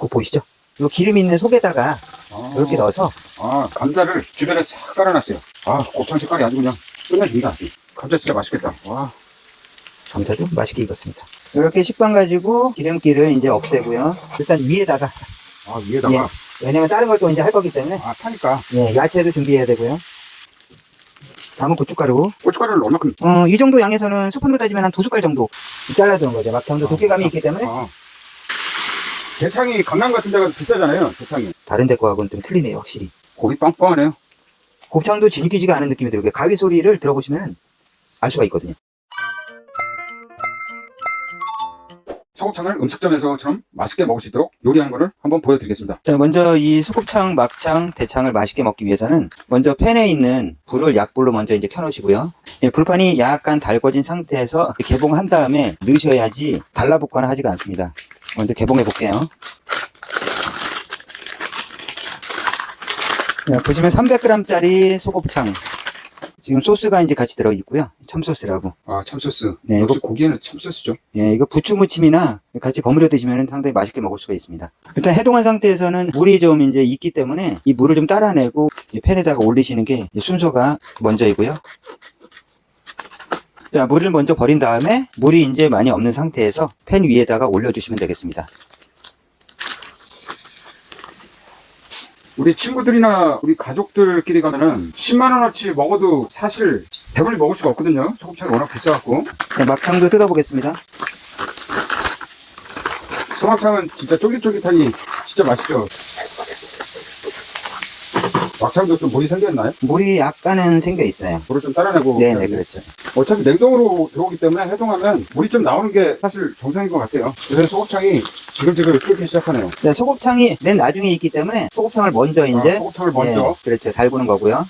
그거 보이시죠? 요 기름 있는 속에다가 아, 이렇게 넣어서 아, 감자를 주변에 싹 깔아놨어요. 아, 곱창 색깔이 아주 그냥 끝내줍니다. 감자 진짜 맛있겠다. 와, 감자도 맛있게 익었습니다. 이렇게 식빵 가지고 기름기를 이제 없애고요. 일단 위에다가 아, 위에다가. 왜냐면 다른 걸 또 이제 할 거기 때문에 아, 타니까. 예, 야채도 준비해야 되고요. 다음은 고춧가루. 고춧가루를 얼마큼. 어, 이 정도 양에서는 스푼으로 따지면 한 두 숟갈 정도 잘라두는 거죠. 막창도 두께감이 있기 때문에 아. 대창이 강남 같은 데가 비싸잖아요, 대창이. 다른 데 거하고는 좀 틀리네요, 확실히. 고기 빵빵하네요. 곱창도 질기지가 않은 느낌이 들고요. 가위 소리를 들어보시면 알 수가 있거든요. 소곱창을 음식점에서처럼 맛있게 먹을 수 있도록 요리하는 거를 한번 보여드리겠습니다. 자, 먼저 이 소곱창, 막창, 대창을 맛있게 먹기 위해서는 먼저 팬에 있는 불을 약불로 먼저 이제 켜놓으시고요. 예, 불판이 약간 달궈진 상태에서 개봉한 다음에 넣으셔야지 달라붙거나 하지가 않습니다. 먼저 개봉해 볼게요. 자, 보시면 300g짜리 소곱창. 지금 소스가 이제 같이 들어있고요. 참소스라고. 아, 참소스. 네, 이거- 고기에는 참소스죠. 예, 이거 부추무침이나 같이 버무려 드시면 상당히 맛있게 먹을 수가 있습니다. 일단 해동한 상태에서는 물이 좀 이제 있기 때문에 이 물을 좀 따라내고 이 팬에다가 올리시는 게 순서가 먼저이고요. 자, 물을 먼저 버린 다음에 물이 이제 많이 없는 상태에서 팬 위에다가 올려주시면 되겠습니다. 우리 친구들이나 우리 가족들끼리 가면은 10만원어치 먹어도 사실 배불리 먹을 수가 없거든요. 소곱창이 워낙 비싸갖고. 자, 막창도 뜯어보겠습니다. 소막창은 진짜 쫄깃쫄깃하니 진짜 맛있죠. 막창도 좀 물이 생겼나요? 물이 약간은 생겨 있어요. 물을 좀 따라내고. 네네, 그렇죠. 어차피 냉동으로 들어오기 때문에 해동하면 물이 좀 나오는 게 사실 정상인 것 같아요. 그래서 소곱창이 지글지글 끓기 시작하네요. 자, 소곱창이 맨 나중에 있기 때문에 소곱창을 먼저 이제 아, 소곱창을 먼저. 예, 그렇죠. 달구는 거고요.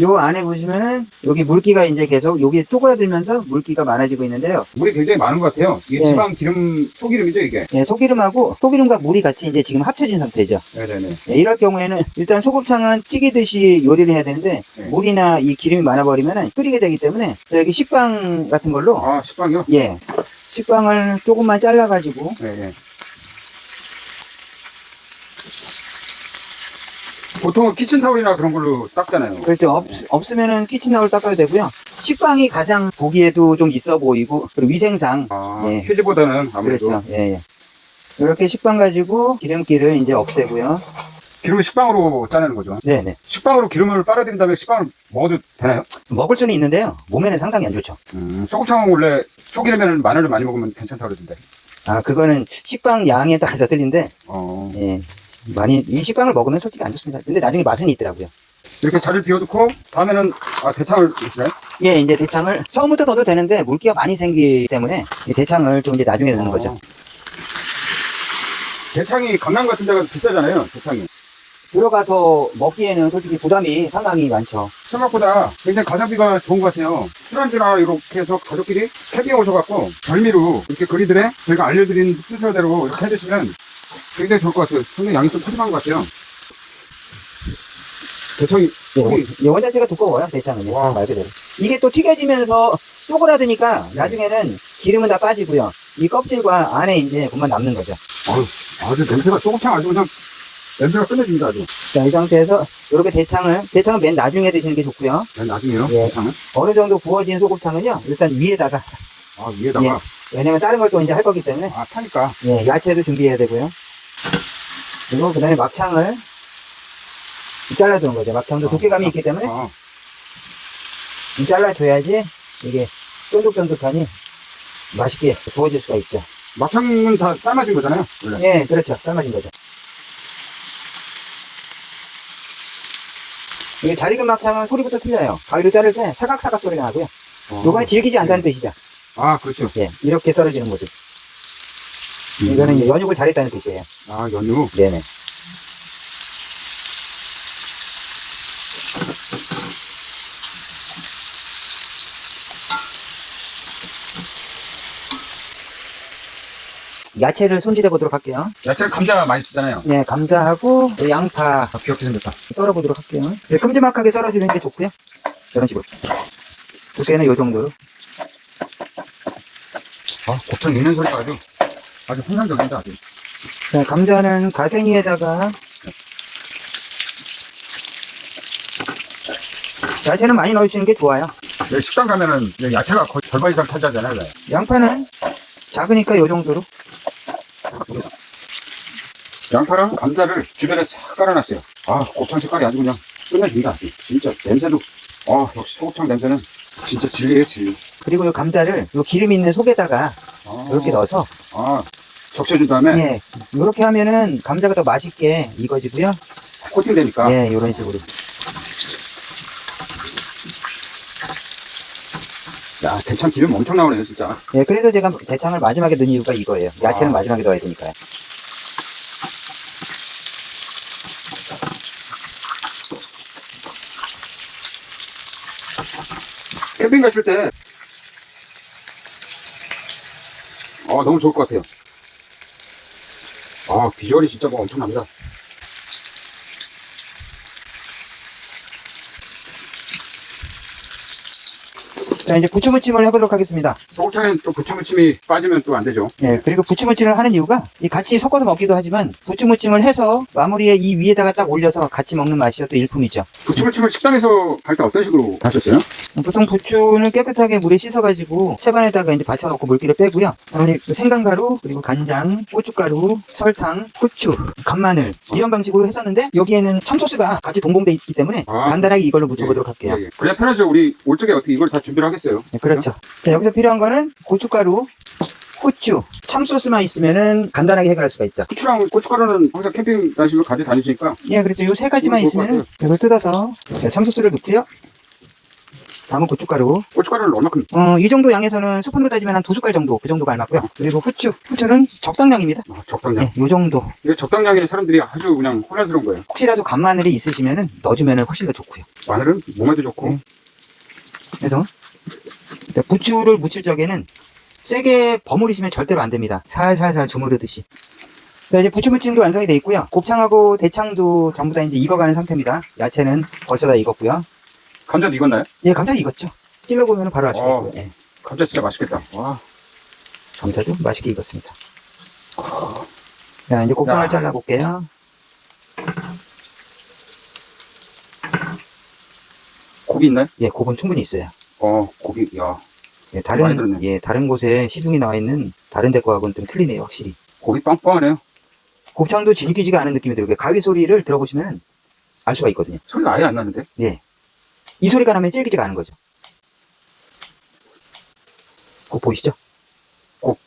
요 안에 보시면은 여기 물기가 이제 계속 여기 쪼그라들면서 물기가 많아지고 있는데요. 물이 굉장히 많은 것 같아요. 이게 네. 지방 기름, 소기름이죠, 이게? 예, 소기름하고 소기름과 물이 같이 이제 지금 합쳐진 상태죠. 네네네. 예, 이럴 경우에는 일단 소곱창은 튀기듯이 요리를 해야 되는데 네. 물이나 이 기름이 많아버리면은 끓이게 되기 때문에 여기 식빵 같은 걸로 아, 식빵이요? 예 식빵을 조금만 잘라가지고 네, 네. 보통은 키친타올이나 그런 걸로 닦잖아요. 그렇죠. 없, 없으면은 키친타올 닦아도 되고요. 식빵이 가장 보기에도 좀 있어 보이고 그리고 위생상 아, 예. 휴지보다는 아무래도. 그렇죠. 예, 예. 이렇게 식빵 가지고 기름기를 이제 없애고요. 기름을 식빵으로 짜내는 거죠. 네네. 식빵으로 기름을 빨아들인 다음에 식빵을 먹어도 되나요? 먹을 수는 있는데요. 몸에는 상당히 안 좋죠. 음, 소곱창은 원래 소기름에는 마늘을 많이 먹으면 괜찮다고 그러던데. 아, 그거는 식빵 양에 따라서 틀린데, 어, 예. 많이, 이 식빵을 먹으면 솔직히 안 좋습니다. 근데 나중에 맛은 있더라고요. 이렇게 자리를 비워두고 다음에는 아, 대창을 넣으시나요? 예, 이제 대창을 처음부터 넣어도 되는데 물기가 많이 생기기 때문에 이 대창을 좀 이제 나중에 넣는 거죠. 어. 대창이 강남 같은 데가 비싸잖아요. 대창이. 들어가서 먹기에는 솔직히 부담이 상당히 많죠. 생각보다 굉장히 가성비가 좋은 것 같아요. 술안주나 이렇게 해서 가족끼리 캠핑 오셔갖고 별미로 이렇게 그리들에 저희가 알려드린 순서대로 이렇게 해주시면 굉장히 좋을 것 같아요. 상당히 양이 좀 푸짐한 것 같아요. 대창이 예, 원자체가 두꺼워요, 대창은. 와. 말 그대로. 이게 또 튀겨지면서 쪼그라드니까 나중에는 기름은 다 빠지고요. 이 껍질과 안에 이제 부만 남는 거죠. 아유, 아주 냄새가 소곱창 아주 그냥 냄새가 끝내줍니다 아주. 자, 이 상태에서 이렇게 대창을, 대창은 맨 나중에 드시는 게 좋고요. 맨 나중에요. 예. 대창은. 어느 정도 구워진 소곱창은요, 일단 위에다가, 아 위에다가 왜냐면 다른 걸 또 이제 할 거기 때문에, 아 타니까. 예, 야채도 준비해야 되고요. 그리고 그 다음에 막창을 잘라주는 거죠. 막창도 두께감이 있기 때문에 아, 잘라줘야지 이게 쫀득쫀득하니 맛있게 구워질 수가 있죠. 막창은 다 삶아진 거잖아요. 원래. 예, 그렇죠. 삶아진 거죠. 이게 잘 익은 막창은 소리부터 틀려요. 가위로 자를 때 사각사각 소리가 나고요. 어. 요거는 질기지 않다는 뜻이죠. 아 그렇죠. 예, 이렇게 썰어지는 모습. 음. 이거는 이제 연육을 잘했다는 뜻이에요. 아 연유. 네네. 야채를 손질해 보도록 할게요. 야채 감자 많이 쓰잖아요. 네, 감자하고 양파 아, 귀엽게 생겼다. 썰어 보도록 할게요. 네, 큼지막하게 썰어주는 게 좋고요. 이런 식으로. 두께는 이 정도로. 아 곱창 익는 소리가 아주 아주 환상적입니다 아주. 자, 감자는 가생이에다가 야채는 많이 넣어주시는 게 좋아요. 여기 식당 가면은 여기 야채가 거의 절반 이상 차지하잖아요. 네. 양파는 작으니까 요 정도로. 양파랑 감자를 주변에 싹 깔아놨어요. 아, 곱창 색깔이 아주 그냥 끝내줍니다. 진짜 냄새도, 아, 역시 소곱창 냄새는 진짜 진리예요, 진리. 그리고 요 감자를 요 기름 있는 속에다가 아, 이렇게 넣어서 아, 적셔준 다음에 예, 이렇게 하면은 감자가 더 맛있게 익어지고요. 코팅되니까. 예, 이런 식으로. 야, 대창 기름 엄청 나오네요, 진짜. 예, 그래서 제가 대창을 마지막에 넣은 이유가 이거예요. 야채는 아. 마지막에 넣어야 되니까요. 캠핑 가실 때, 아, 너무 좋을 것 같아요. 아, 비주얼이 진짜 뭐 엄청납니다. 자, 이제 부추무침을 해보도록 하겠습니다. 소곱창엔 또 부추무침이 빠지면 또 안 되죠. 예, 그리고 부추무침을 하는 이유가 이 같이 섞어서 먹기도 하지만 부추무침을 해서 마무리에 이 위에다가 딱 올려서 같이 먹는 맛이 또 일품이죠. 부추무침을 식당에서 할 때 어떤 식으로 하셨어요? 보통 부추는 깨끗하게 물에 씻어가지고 채반에다가 이제 받쳐놓고 물기를 빼고요. 그다음에 그 생강가루, 그리고 간장, 고춧가루, 설탕, 후추, 간마늘 이런 방식으로 했었는데 여기에는 참소스가 같이 동봉돼 있기 때문에 아. 간단하게 이걸로 묻혀보도록 할게요. 예, 예. 그래야 편하죠. 우리 올 적에 어떻게 이걸 다 준비를 하겠어요. 네, 그렇죠. 자, 여기서 필요한 거는 고춧가루, 후추, 참소스만 있으면은 간단하게 해결할 수가 있죠. 후추랑 고춧가루는 항상 캠핑 가시면 가져 다니시니까 예, 그래서 요 세 가지만 있으면은 이걸 뜯어서 자, 참소스를 넣고요. 다음은 고춧가루. 고춧가루를 얼마큼 어, 이 정도 양에서는 스푼으로 따지면 한 두 숟갈 정도, 그 정도가 알맞고요. 그리고 후추. 후추는 적당량입니다. 아, 적당량. 예, 요 정도. 이게 적당량의 사람들이 아주 그냥 혼란스러운 거예요. 혹시라도 간마늘이 있으시면은 넣어주면 훨씬 더 좋고요. 마늘은 몸에도 좋고 네. 그래서 부추를 무칠 적에는 세게 버무리시면 절대로 안 됩니다. 살살살 주무르듯이. 자, 이제 부추 무침도 완성이 돼 있고요. 곱창하고 대창도 전부 다 이제 익어가는 상태입니다. 야채는 벌써 다 익었고요. 감자도 익었나요? 예, 감자 익었죠. 찔러보면 바로 아시겠고요. 어. 예, 감자 진짜 맛있겠다. 와. 감자도 맛있게 익었습니다. 자, 이제 곱창을 야. 잘라볼게요. 고기 있나요? 예, 곱은 충분히 있어요. 어, 고기. 야, 예, 많이 다른, 들었네. 예, 다른 곳에 시중에 나와 있는 다른 데 거하고는 좀 틀리네요, 확실히. 고기 빵빵하네요. 곱창도 질기지가 않은 느낌이 들고요. 가위 소리를 들어보시면 알 수가 있거든요. 소리가 아예 안 나는데. 예. 이 소리가 나면 질기지가 않은 거죠. 곱 보이시죠? 곱.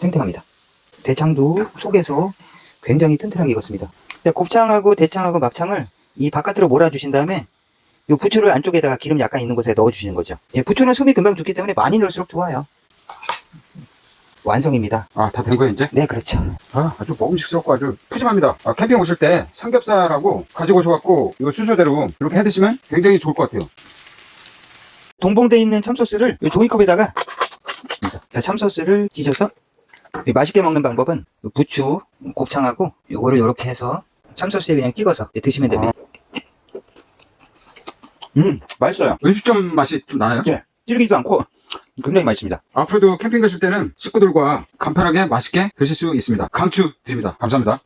탱탱합니다. 대창도 속에서 굉장히 튼튼하게 익었습니다. 자, 곱창하고 대창하고 막창을 이 바깥으로 몰아주신 다음에 이 부추를 안쪽에다가 기름 약간 있는 곳에 넣어주시는 거죠. 예, 부추는 숨이 금방 죽기 때문에 많이 넣을수록 좋아요. 완성입니다. 아, 다 된 거예요, 이제? 네, 그렇죠. 아, 아주 먹음직스럽고 아주 푸짐합니다. 아, 캠핑 오실 때 삼겹살하고 가지고 오셔갖고 이거 순서대로 이렇게 해 드시면 굉장히 좋을 것 같아요. 동봉돼 있는 참소스를 이 종이컵에다가 자, 참소스를 찢어서 이 맛있게 먹는 방법은 이 부추, 곱창하고 요거를 이렇게 해서 참소스에 그냥 찍어서 드시면 됩니다. 음, 맛있어요. 음식점 맛이 좀 나나요? 예, 질기지도 않고 굉장히 맛있습니다. 앞으로도 캠핑 가실 때는 식구들과 간편하게 맛있게 드실 수 있습니다. 강추 드립니다. 감사합니다.